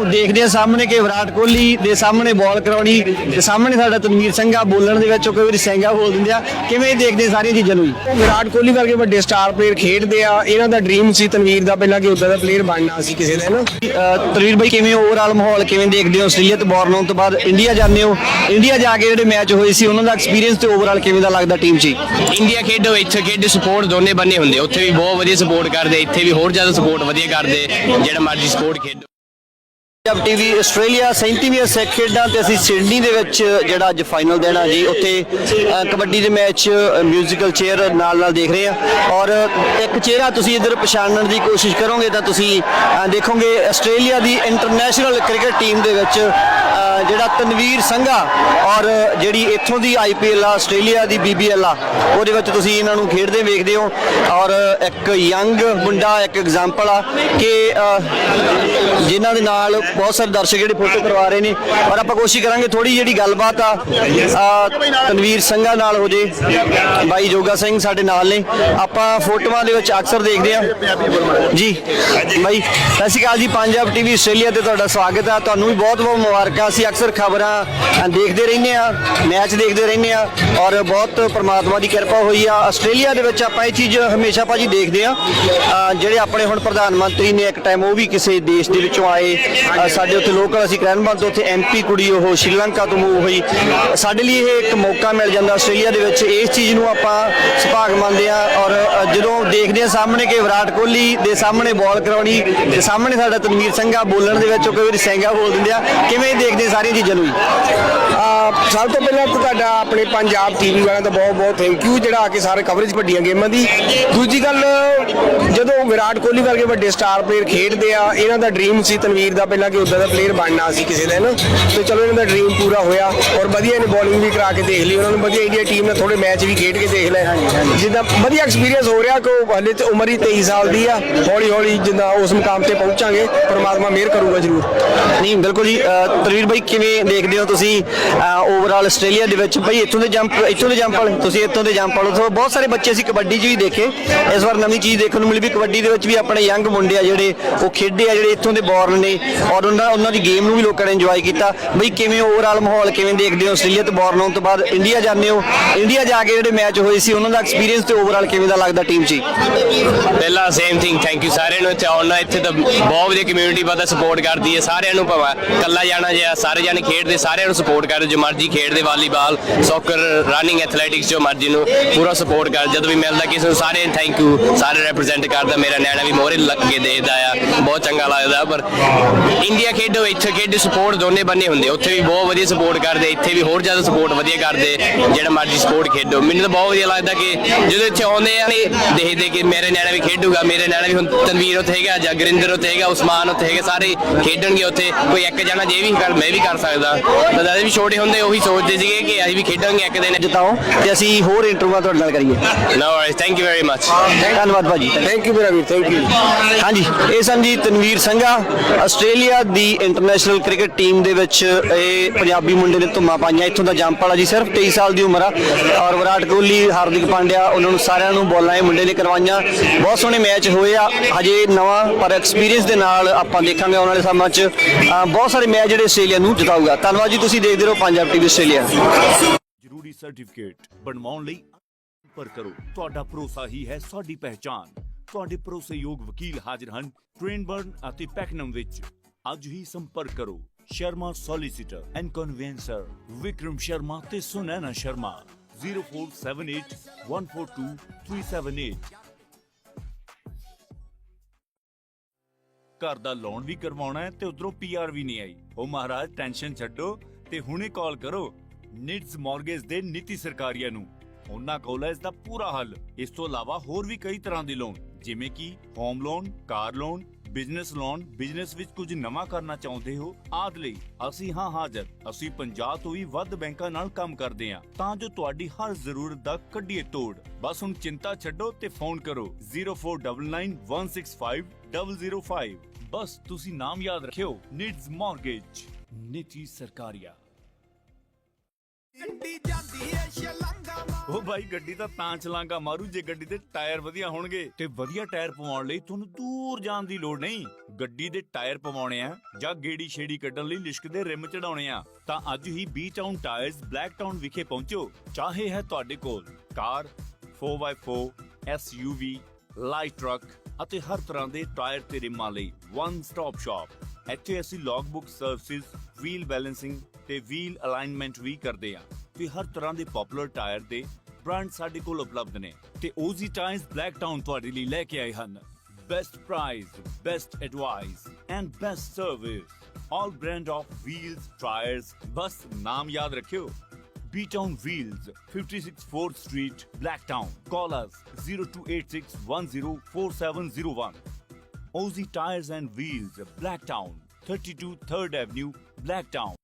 ਜਦੋਂ ਦੇਖਦੇ ਆ ਸਾਹਮਣੇ ਕਿ ਵਿਰਾਟ ਕੋਹਲੀ ਦੇ ਸਾਹਮਣੇ ਬਾਲ ਕਰਾਉਣੀ ਤੇ ਸਾਹਮਣੇ ਸਾਡਾ ਤਨਵੀਰ ਸਿੰਘਾ ਬੋਲਣ ਦੇ ਵਿੱਚ ਉਹ ਕਈ ਵਾਰੀ ਸੈਂਗਾ ਬੋਲ ਦਿੰਦੇ ਆ। ਕਿਵੇਂ ਦੇਖਦੇ ਸਾਰੀਆਂ ਚੀਜ਼ਾਂ ਨੂੰ ਵਿਰਾਟ ਕੋਹਲੀ ਵਰਗੇ ਵੱਡੇ ਸਟਾਰ ਪਲੇਅਰ ਖੇਡਦੇ ਆ। ਇਹਨਾਂ ਦਾ ਡ੍ਰੀਮ ਸੀ ਤਨਵੀਰ ਦਾ, ਪਹਿਲਾਂ ਕਿ ਉਦਾਂ ਦਾ ਪਲੇਅਰ ਬਣਨਾ ਸੀ ਕਿਸੇ ਦਾ ਅਹ ਤਨਵੀਰ ਬਾਈ, ਕਿਵੇਂ ਓਵਰਆਲ ਮਾਹੌਲ ਕਿਵੇਂ ਦੇਖਦੇ ਹੋ ਆਸਟ੍ਰੇਲੀਆ ਤੋਂ ਬੋਰਨ ਹੋਣ ਤੋਂ ਬਾਅਦ? ਇੰਡੀਆ ਜਾਂਦੇ ਹੋ? ਇੰਡੀਆ ਜਾ ਕੇ ਜਿਹੜੇ ਮੈਚ ਹੋਏ ਸੀ, ਉਹਨਾਂ ਦਾ ਐਕਸਪੀਰੀਅੰਸ ਤੇ ਓਵਰਆਲ ਕਿਵੇਂ ਦਾ ਲੱਗਦਾ ਟੀਮ 'ਚ ਇੰਡੀਆ ਖੇਡੋ, ਇੱਥੇ ਖੇਡ ਸਪੋਰਟ ਦੋਨੇ ਬੰਨੇ ਹੁੰਦੇ ਉੱਥੇ ਵੀ ਬਹੁਤ ਵਧੀਆ ਸਪੋਰਟ ਕਰਦੇ, ਇੱਥੇ ਵੀ ਹੋਰ ਜ਼ਿਆਦਾ ਸਪੋਰਟ ਵਧੀਆ ਕਰਦੇ, ਜਿਹੜਾ ਮਰਜ਼ੀ ਸਪੋਰਟ ਖੇਡੋ। ਪੰਜਾਬ ਟੀਵੀ ਆਸਟ੍ਰੇਲੀਆ 37ਵੀਂ ਸਿੱਖ ਖੇਡਾਂ ਤੇ ਅਸੀਂ ਸਿਡਨੀ ਦੇ ਵਿੱਚ ਜਿਹੜਾ ਅੱਜ ਫਾਈਨਲ ਦੇਣਾ ਜੀ ਉੱਥੇ ਕਬੱਡੀ ਦੇ ਮੈਚ ਮਿਊਜ਼ੀਕਲ ਚੇਅਰ ਨਾਲ ਨਾਲ ਦੇਖ ਰਹੇ ਆ। ਔਰ ਇੱਕ ਚਿਹਰਾ ਤੁਸੀਂ ਇਧਰ ਪਛਾਣਨ ਦੀ ਕੋਸ਼ਿਸ਼ ਕਰੋਗੇ ਤਾਂ ਤੁਸੀਂ ਦੇਖੋਗੇ ਆਸਟ੍ਰੇਲੀਆ ਦੀ ਇੰਟਰਨੈਸ਼ਨਲ ਕ੍ਰਿਕਟ ਟੀਮ ਦੇ ਵਿੱਚ ਜਿਹੜਾ ਤਨਵੀਰ ਸੰਘਾ ਔਰ ਜਿਹੜੀ ਇੱਥੋਂ ਦੀ ਆਈਪੀਐਲ ਆ ਆਸਟ੍ਰੇਲੀਆ ਦੀ ਬੀਬੀਐਲ ਆ ਉਹਦੇ ਵਿੱਚ ਤੁਸੀਂ ਇਹਨਾਂ ਨੂੰ ਖੇਡਦੇ ਵੇਖਦੇ ਹੋ। ਔਰ ਇੱਕ ਯੰਗ ਮੁੰਡਾ ਇੱਕ ਐਗਜ਼ਾਮਪਲ ਆ ਕਿ ਅ, ਜਿਨ੍ਹਾਂ ਦੇ ਨਾਲ ਬਹੁਤ ਸਾਰੇ ਦਰਸ਼ਕ ਜਿਹੜੇ ਫੋਟੋ ਕਰਵਾ ਰਹੇ ਨੇ ਔਰ ਆਪਾਂ ਕੋਸ਼ਿਸ਼ ਕਰਾਂਗੇ ਥੋੜੀ ਜਿਹੜੀ ਗੱਲਬਾਤ ਆ ਅ, ਤਨਵੀਰ ਸਿੰਘਾ ਨਾਲ ਹੋ ਜੇ। ਬਾਈ ਜੋਗਾ ਸਿੰਘ ਸਾਡੇ ਨਾਲ ਨੇ। ਆਪਾਂ ਫੋਟੋਆਂ ਦੇ ਵਿੱਚ ਅਕਸਰ ਦੇਖਦੇ ਆ ਜੀ ਬਾਈ ਸਤਿ ਸ਼੍ਰੀ ਅਕਾਲ ਜੀ ਪੰਜਾਬ ਟੀਵੀ ਆਸਟ੍ਰੇਲੀਆ ਤੇ ਤੁਹਾਡਾ ਸਵਾਗਤ ਆ। ਤੁਹਾਨੂੰ ਵੀ ਬਹੁਤ ਬਹੁਤ ਮੁਬਾਰਕਾਂ। ਅਸੀਂ ਅਕਸਰ ਖਬਰਾਂ ਦੇਖਦੇ ਰਹਿੰਦੇ ਆ ਮੈਚ ਦੇਖਦੇ ਰਹਿੰਦੇ ਆ ਔਰ ਬਹੁਤ ਪ੍ਰਮਾਤਮਾ ਦੀ ਕਿਰਪਾ ਹੋਈ ਆ। ਆਸਟ੍ਰੇਲੀਆ ਦੇ ਵਿੱਚ ਆਪਾਂ ਇਹ ਚੀਜ਼ ਹਮੇਸ਼ਾ ਭਾਜੀ ਦੇਖਦੇ ਆ ਅ, ਜਿਹੜੇ ਆਪਣੇ ਹੁਣ ਪ੍ਰਧਾਨ ਮੰਤਰੀ ਨੇ ਇੱਕ ਟਾਈਮ ਉਹ ਵੀ ਕਿਸੇ ਦੇਸ਼ ਦੇ ਵਿੱਚੋਂ ਆਏ। ਅ, ਸਾਡੇ ਉੱਥੇ ਲੋਕਲ ਅਸੀਂ ਕ੍ਰੈਨਬਨ ਤੋਂ ਉੱਥੇ ਐਮਪੀ ਕੁੜੀ, ਉਹ ਸ਼੍ਰੀਲੰਕਾ ਤੋਂ ਮੂਵ ਹੋਈ। ਸਾਡੇ ਲਈ ਇਹ ਇੱਕ ਮੌਕਾ ਮਿਲ ਜਾਂਦਾ ਆਸਟ੍ਰੇਲੀਆ ਦੇ ਵਿੱਚ। ਇਸ ਚੀਜ਼ ਨੂੰ ਆਪਾਂ ਸੁਭਾਗ ਮੰਨਦੇ ਆ ਔਰ ਜਦੋਂ ਦੇਖਦੇ ਆ ਸਾਹਮਣੇ ਕਿ ਵਿਰਾਟ ਕੋਹਲੀ ਦੇ ਸਾਹਮਣੇ ਬਾਲ ਕਰਾਉਣੀ ਤੇ ਸਾਹਮਣੇ ਸਾਡਾ ਤਨਵੀਰ ਸਿੰਘਾ ਬੋਲਣ ਦੇ ਵਿੱਚ ਉਹ ਕਈ ਵਾਰੀ ਸਿੰਘਾ ਬੋਲ ਦਿੰਦੇ ਆ। ਕਿਵੇਂ ਦੇਖਦੇ ਸਾਰੀਆਂ ਚੀਜ਼ਾਂ ਨੂੰ ਸਭ ਤੋਂ ਪਹਿਲਾਂ ਤਾਂ ਤੁਹਾਡਾ ਆਪਣੇ ਪੰਜਾਬ ਟੀਵੀ ਵਾਲਿਆਂ ਦਾ ਬਹੁਤ ਬਹੁਤ ਥੈਂਕ ਯੂ ਜਿਹੜਾ ਆ ਕੇ ਸਾਰੇ ਕਵਰੇਜ ਵੱਡੀਆਂ ਗੇਮਾਂ ਦੀ। ਦੂਜੀ ਗੱਲ, ਜਦੋਂ ਵਿਰਾਟ ਕੋਹਲੀ ਵਰਗੇ ਵੱਡੇ ਸਟਾਰ ਪਲੇਅਰ ਖੇਡਦੇ ਆ, ਇਹਨਾਂ ਦਾ ਡ੍ਰੀਮ ਸੀ ਤਨਵੀਰ ਦਾ ਪਹਿਲਾਂ ਕਿ ਉਦਾਂ ਦਾ ਪਲੇਅਰ ਬਣਨਾ ਸੀ ਕਿਸੇ ਦਿਨ। ਤੇ ਚਲੋ ਇਹਨਾਂ ਦਾ ਡ੍ਰੀਮ ਪੂਰਾ ਹੋਇਆ ਔਰ ਵਧੀਆ ਇਹਨੇ ਬੋਲਿੰਗ ਵੀ ਕਰਾ ਕੇ ਦੇਖ ਲਈ। ਉਹਨਾਂ ਨੂੰ ਵਧੀਆ ਇੰਡੀਆ ਟੀਮ ਨੇ ਥੋੜੇ ਮੈਚ ਵੀ ਖੇਡ ਕੇ ਦੇਖ ਲਏ। ਜਿੱਦਾਂ ਵਧੀਆ ਐਕਸਪੀਰੀਅੰਸ ਹੋ ਰਿਹਾ ਕਿ ਉਹ ਹਲੇ ਤੇ ਉਮਰ ਹੀ 23 ਸਾਲ ਦੀ ਆ। ਹੌਲੀ ਹੌਲੀ ਜਿੱਦਾਂ ਉਸ ਮੁਕਾਮ ਤੇ ਪਹੁੰਚਾਂਗੇ। ਪਰਮਾਤਮਾ ਮਿਹਰ ਕਰੂਗਾ ਜ਼ਰੂਰ। ਨਹੀਂ ਬਿਲਕੁਲ ਜੀ ਅ, ਤਨਵੀਰ ਬਾਈ ਕਿਵੇਂ ਦੇਖਦੇ ਹੋ ਤੁਸੀਂ ਓਵਰਆਲ ਆਸਟ੍ਰੇਲੀਆ ਦੇ ਵਿੱਚ? ਬਈ ਇੱਥੋਂ ਦੇ ਜੰਪ ਇੱਥੋਂ ਦੇ ਜੰਪ ਵਾਲੇ ਤੁਸੀਂ ਇੱਥੋਂ ਦੇ ਜੰਪ ਵਾਲੇ ਤੋਂ ਬਹੁਤ ਸਾਰੇ ਬੱਚੇ ਸੀ ਕਬੱਡੀ 'ਚ ਵੀ ਦੇਖੇ। ਇਸ ਵਾਰ ਨਵੀਂ ਚੀਜ਼ ਦੇਖਣ ਨੂੰ ਮਿਲੀ ਵੀ ਕਬੱਡੀ ਦੇ ਵਿੱਚ ਵੀ ਆਪਣੇ ਯੰਗ ਮੁੰਡੇ ਆ ਜਿਹੜੇ ਉਹ ਖੇਡੇ ਆ ਜਿਹੜੇ ਇੱਥੋਂ ਦੇ ਬੋਰਨ ਨੇ। ਔਰ ਉਹਨਾਂ ਉਹਨਾਂ ਦੀ ਗੇਮ ਨੂੰ ਵੀ ਲੋਕਾਂ ਨੇ ਇੰਜੋਏ ਕੀਤਾ। ਬਈ ਕਿਵੇਂ ਓਵਰਆਲ ਮਾਹੌਲ ਕਿਵੇਂ ਦੇਖਦੇ ਹੋ ਆਸਟ੍ਰੇਲੀਆ ਤੋਂ ਬੋਰਨ ਤੋਂ ਬਾਅਦ ਇੰਡੀਆ ਜਾਂਦੇ ਹੋ? ਇੰਡੀਆ ਜਾ ਕੇ ਜਿਹੜੇ ਮੈਚ ਹੋਏ ਸੀ, ਉਹਨਾਂ ਦਾ ਐਕਸਪੀਰੀਅੰਸ ਤੇ ਓਵਰਆਲ ਕਿਵੇਂ ਦਾ ਲੱਗਦਾ ਟੀਮ 'ਚ ਪਹਿਲਾਂ ਸੇਮ ਥਿੰਗ ਥੈਂਕ ਯੂ ਸਾਰਿਆਂ ਨੂੰ। ਇੱਥੇ ਆਉਣਾ ਇੱਥੇ ਤਾਂ ਬਹੁਤ ਵਧੀਆ ਕਮਿਊਨਿਟੀ ਪਤਾ ਸਪੋਰਟ ਕਰਦੀ ਹੈ, ਸਾਰਿਆਂ ਨੂੰ ਭਾਵੇਂ ਇਕੱਲਾ ਜਾਣਾ ਜੇ ਸਾਰੇ ਜਾਣੇ ਖੇਡਦੇ, ਸਾਰਿਆਂ ਨੂੰ ਸਪੋਰਟ ਕਰਦੇ, ਜੋ ਮਰਜ਼ੀ ਖੇਡਦੇ, ਵਾਲੀਬਾਲ ਸੌਕਰ ਰਨਿੰਗ ਐਥਲੈਟਿਕਸ ਜੋ ਮਰਜ਼ੀ ਨੂੰ ਪੂਰਾ ਸਪੋਰਟ ਕਰ, ਜਦੋਂ ਵੀ ਮਿਲਦਾ ਕਿਸੇ ਨੂੰ ਸਾਰੇ ਥੈਂਕ ਯੂ ਸਾਰੇ ਰਿਪਰੈਜ਼ੈਂਟ ਕਰਦਾ, ਮੇਰਾ ਨਿਆਣਾ ਵੀ ਮੋਹਰੇ ਲੱਗ ਕੇ ਦੇਖਦਾ ਆ, ਬਹੁਤ ਚੰਗਾ ਲੱਗਦਾ, ਪਰ ਇੰਡੀਆ ਖੇਡੋ ਇੱਥੇ ਖੇਡ ਸਪੋਰਟ ਦੋਨੇ ਬੰਨੇ ਹੁੰਦੇ। ਉੱਥੇ ਵੀ ਬਹੁਤ ਵਧੀਆ ਸਪੋਰਟ ਕਰਦੇ ਇੱਥੇ ਵੀ ਹੋਰ ਜ਼ਿਆਦਾ ਸਪੋਰਟ ਵਧੀਆ ਕਰਦੇ ਜਿਹੜਾ ਮਰਜ਼ੀ ਸਪੋਰਟ ਖੇਡੋ। ਮੈਨੂੰ ਤਾਂ ਬਹੁਤ ਵਧੀਆ ਲੱਗਦਾ ਕਿ ਜਦੋਂ ਇੱਥੇ ਆਉਂਦੇ ਆ ਨੇ ਦੇਖਦੇ ਕਿ ਮੇਰੇ ਨਿਆਣਾ ਵੀ ਖੇਡੂਗਾ ਮੇਰੇ ਨਿਆਣਾ ਵੀ ਹੁਣ ਤਨਵੀਰ ਉੱਥੇ ਹੈਗਾ ਜਾਂ ਗੁਰਿੰਦਰ ਉੱਥੇ ਹੈਗਾ ਉਸਮਾਨ ਉੱਥੇ ਹੈਗੇ ਸਾਰੇ ਖੇਡਣਗੇ ਉੱਥੇ। ਕੋਈ ਇੱਕ ਜਣਾ ਜੇ ਵੀ ਕਰ ਮੈਂ ਵੀ ਕਰ ਸਕਦਾ। ਤਾਂ ਦਾਦੇ ਵੀ ਛੋਟੇ ਹੁੰਦੇ ਉਹੀ ਸੋਚਦੇ ਸੀਗੇ ਕਿ ਅਸੀਂ ਵੀ ਖੇਡਾਂਗੇ ਇੱਕ ਦਿਨ। ਜਿਤਾਓ ਤੇ ਅਸੀਂ ਹੋਰ ਇੰਟਰਵਿਊਆਂ ਤੁਹਾਡੇ ਨਾਲ ਕਰੀਏ। No worries thank you very much ਧੰਨਵਾਦ ਭਾਜੀ। ਥੈਂਕ ਯੂ ਮੇਰਾ ਵੀਰ ਥੈਂਕ ਯੂ ਹਾਂਜੀ ਇਹ ਸਨ ਜੀ ਤਨਵੀਰ ਸੰਘਾ ਆਸਟ੍ਰੇਲੀਆ ਦੀ ਇੰਟਰਨੈਸ਼ਨਲ ਕ੍ਰਿਕਟ ਟੀਮ ਦੇ ਵਿੱਚ ਇਹ ਪੰਜਾਬੀ ਮੁੰਡੇ ਨੇ ਧੁੰਮਾਂ ਪਾਈਆਂ। ਇੱਥੋਂ ਦਾ ਜੰਪ ਵਾਲਾ ਜੀ ਸਿਰਫ 23 ਸਾਲ ਦੀ ਉਮਰ ਆ ਔਰ ਵਿਰਾਟ ਕੋਹਲੀ, ਹਾਰਦਿਕ ਪਾਂਡਿਆ, ਉਹਨਾਂ ਨੂੰ ਸਾਰਿਆਂ ਨੂੰ ਬੋਲਾਂ ਇਹ ਮੁੰਡੇ ਨੇ ਕਰਵਾਈਆਂ। ਬਹੁਤ ਸੋਹਣੇ ਮੈਚ ਹੋਏ ਆ। ਹਜੇ ਨਵਾਂ ਪਰ ਐਕਸਪੀਰੀਅੰਸ ਦੇ ਨਾਲ ਆਪਾਂ ਦੇਖਾਂਗੇ ਆਉਣ ਵਾਲੇ ਸਮਾਂ 'ਚ। ਬਹੁਤ ਸਾਰੇ ਮੈਚ ਜਿਹੜੇ ਆਸਟ੍ਰੇਲੀਆ ਨੂੰ ਜਿਤਾਊਗਾ। ਧੰਨਵਾਦ ਜੀ, ਤੁਸੀਂ ਦੇਖਦੇ ਰਹੋ ਪੰਜਾਬ ਟੀਵੀ ਆਸਟ੍ਰੇਲੀਆ। ਜ਼ਰੂਰੀ ਸਰਟੀਫਿਕੇਟ ਬਣਵਾਉਣ ਲਈ ਸੰਪਰਕ ਕਰੋ। ਤੁਹਾਡਾ ਭਰੋਸਾ ਹੀ ਹੈ ਸਾਡੀ ਪਹਿਚਾਨ ਤੁਹਾਡੇ ਭਰੋਸੇਯੋਗ ਵਕੀਲ ਹਾਜ਼ਰ ਹਨ ਟ੍ਰੇਨਬਰਨ ਅਤੇ ਪੈਕਨਮ ਵਿੱਚ। ਅੱਜ ਹੀ ਸੰਪਰਕ ਕਰੋ Sharma solicitor and conveyancer Vikram Sharma ਤੇ ਸੁਨੈਨਾ ਸ਼ਰਮਾ। 0478 142 378 ਘਰ ਦਾ ਲੋਨ ਵੀ ਕਰਵਾਉਣਾ ਹੈ ਤੇ ਉਧਰੋਂ ਪੀਆਰ ਵੀ ਨਹੀਂ ਆਈ। ਉਹ ਮਹਾਰਾਜ ਟੈਨਸ਼ਨ ਛੱਡੋ ਤੇ ਹੁਣੇ ਕਾਲ ਕਰੋ ਨਿਡਸ ਮਾਰਗੇਜ ਦੇ ਨੀਤੀ ਸਰਕਾਰੀਆ ਨੂੰ। ਉਹਨਾਂ ਕੋਲ ਇਸ ਦਾ ਪੂਰਾ ਹੱਲ। ਇਸ ਤੋਂ ਇਲਾਵਾ ਹੋਰ ਵੀ ਕਈ ਤਰ੍ਹਾਂ ਦੇ ਲੋਨ ਜਿਵੇਂ ਕਿ home loan car loan business loan business ਵਿੱਚ ਕੁਝ ਨਵਾਂ ਕਰਨਾ ਚਾਹੁੰਦੇ ਹੋ, ਆਦ ਲਈ ਅਸੀਂ ਹਾਂ ਹਾਜ਼ਰ। ਅਸੀਂ 50 ਤੋਂ ਵੀ ਵੱਧ ਬੈਂਕਾਂ ਨਾਲ ਕੰਮ ਕਰਦੇ ਹਾਂ। ਤਾਂ ਜੋ ਤੁਹਾਡੀ ਹਰ ਜ਼ਰੂਰਤ ਦਾ ਕੱਢੀਏ ਤੋੜ। ਬਸ ਹੁਣ ਚਿੰਤਾ ਛੱਡੋ ਤੇ ਫੋਨ ਕਰੋ। 0499165005 ਬਸ ਤੁਸੀਂ ਨਾਮ ਯਾਦ ਰੱਖਿਓ। Nidus mortgage. ਨੀਤੀ ਸਰਕਾਰੀਆ। ਉਹ ਭਾਈ ਗੱਡੀ ਤਾਂ ਤਾਂ ਚਲਾਂਗਾ, ਮਾਰੂ, ਜੇ ਗੱਡੀ ਦੇ ਟਾਇਰ ਵਧੀਆ ਹੋਣਗੇ ਤੇ ਵਧੀਆ ਟਾਇਰ ਪਵਾਉਣ ਲਈ ਤੁਹਾਨੂੰ ਦੂਰ ਜਾਣ ਦੀ ਲੋੜ ਨਹੀਂ। ਗੱਡੀ ਦੇ ਟਾਇਰ ਪਵਾਉਣੇ ਆ ਜਾਂ ਗੇੜੀ ਛੇੜੀ ਕੱਢਣ ਲਈ ਲਿਸ਼ਕ ਰਿਮ ਚੜਾਉਣੇ ਆ, ਤਾਂ ਅੱਜ ਹੀ B town tyres Blacktown ਵਿਖੇ ਪਹੁੰਚੋ, ਚਾਹੇ ਹੈ ਤੁਹਾਡੇ ਕੋਲ ਕਾਰ 4x4 SUV ਲਾਈਟ ਟਰੱਕ ਅਤੇ ਹਰ ਤਰ੍ਹਾਂ ਦੇ ਟਾਇਰ ਤੇ ਰਿਮਾਂ ਲਈ ਵਨ ਸਟਾਪ ਸ਼ਾਪ ਇੱਥੇ ਅਸੀਂ ਲੌਗਬੁੱਕ ਸਰਵਿਸਿਜ਼ ਵੀਲ ਬੈਲੈਂਸਿੰਗ ਤੇ ਵੀਲ ਅਲਾਈਨਮੈਂਟ ਵੀ ਕਰਦੇ ਹਾਂ ਤੇ ਹਰ ਤਰ੍ਹਾਂ ਦੇ ਪਪੂਲਰ ਟਾਇਰ ਦੇ ਬ੍ਰਾਂਡ ਸਾਡੇ ਕੋਲ ਉਪਲਬਧ ਨੇ ਤੇ ਓਜ਼ੀ ਟਾਇਰਸ ਬਲੈਕ ਟਾਊਨ ਤੁਹਾਡੇ ਲਈ ਲੈ ਕੇ ਆਏ ਹਨ best price best advice and best service all brand of wheels tyres ਬਸ ਨਾਮ ਯਾਦ ਰੱਖਿਓ B Town Wheels, 56 4th Street, Blacktown. Call us 0286 104701. Ozzy Tires and Wheels, Blacktown, 32 3rd Avenue, Blacktown.